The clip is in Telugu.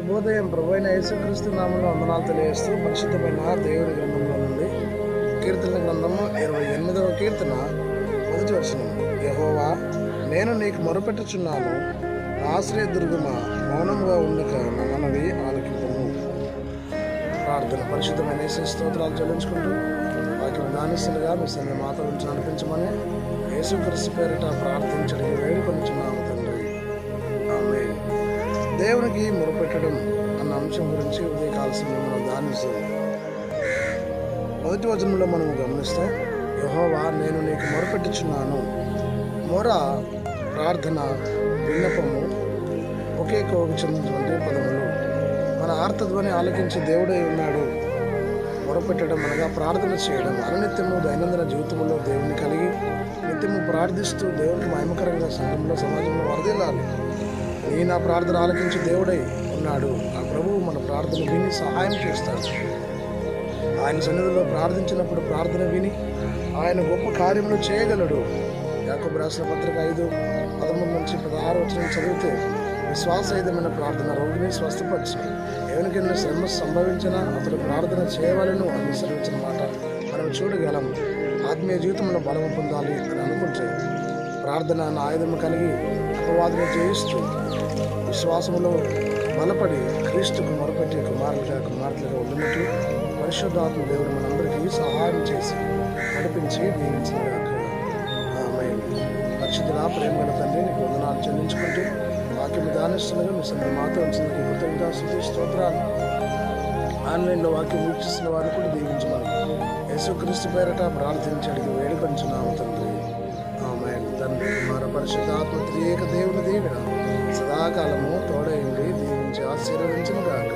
శుభోదయం ప్రభు యేసుక్రీస్తు నామంలో వందనాలు తెలియజేస్తూ పరిశుద్ధమైన దేవుని గ్రంథంలో నుండి కీర్తన గ్రంథము ఇరవై ఎనిమిదవ కీర్తన మొదటి వచనం. యహోవా నేను నీకు మొరపెట్టుచున్నాను. నా ఆశ్రయ దుర్గమా మౌనంగా ఉండక నా మనవి ఆలకింపము. ప్రార్థన పరిశుద్ధమైన యేసు స్తోత్రాలు చెల్లించుకుంటూ వాక్యం దానిస్తుండగా మీ సన్ని మాత నుంచి నడిపించమని యేసుక్రీస్తు పేరిట ప్రార్థించడానికి వేడుకొనిచున్నాము. తండ్రి దేవునికి మొరపెట్టడం అన్న అంశం గురించి ఉదయకాల మనం ధ్యానిస్తుంది మొదటి వచనంలో మనం గమనిస్తాం యహోవా నేను నీకు మొరపెట్టుచున్నాను. మొర ప్రార్థన విన్నపము ఒకే కోకు చెందినటువంటి పదములు మన ఆర్తధ్వని ఆలకించి దేవుడై ఉన్నాడు. మొరపెట్టడం అనగా ప్రార్థన చేయడం. అనునిత్యము దైనందిన జీవితంలో దేవుని కలిగి నిత్యము ప్రార్థిస్తూ దేవునికి మహిమకరంగా సంఘంలో సమాజంలో వరదిల్లాలి. నీ నా ప్రార్థన ఆలకించి దేవుడై ఉన్నాడు. ఆ ప్రభువు మన ప్రార్థన విని సహాయం చేస్తాడు. ఆయన సన్నిధిలో ప్రార్థించినప్పుడు ప్రార్థన విని ఆయన గొప్ప కార్యములు చేయగలడు. యాకబ్ రాసిన పత్రిక ఐదు పదమూడు నుంచి పదహారు వచ్చిన చదివితే విశ్వాసయుతమైన ప్రార్థన రోగిని స్వస్థపరచు. ఎవరికైనా శ్రమ సంభవించినా అతడు ప్రార్థన చేయవలను అని మాట. మనం చూడగలం. ఆత్మీయ జీవితంలో బలం పొందాలి అని అనుకుంటే ప్రార్థన అన్న ఆయుధం కలిగి అపవాదం జయిస్తూ విశ్వాసములో బలపడి క్రీస్తుకు మొరపెట్టి కుమారులుగా కుమార్తెలుగా ఉన్నట్టు పరిశుద్ధాత్మ దేవుడు మనందరికీ సహాయం చేసి నడిపించి దీవించినగాక. ఆమె పరిశుద్ధుల ప్రేమల తండ్రి నీకు వందనాలు చెల్లించుకుంటూ వాక్యం దానిస్తుండగా మీ సంత మాతో కృతజ్ఞత స్తోత్రాలు. ఆన్లైన్లో వాక్యం వీక్షిస్తున్న వారు కూడా దీవించమని. యేసుక్రీస్తు పేరట ప్రార్థించడానికి వేడుకొంచున్నాము తండ్రి. తండ్రి కుమార పరిశుద్ధాత్మ త్రియేక దేవుని దీవెన సదాకాలము తోడైండి దీవించి ఆశీర్వదించిన గాక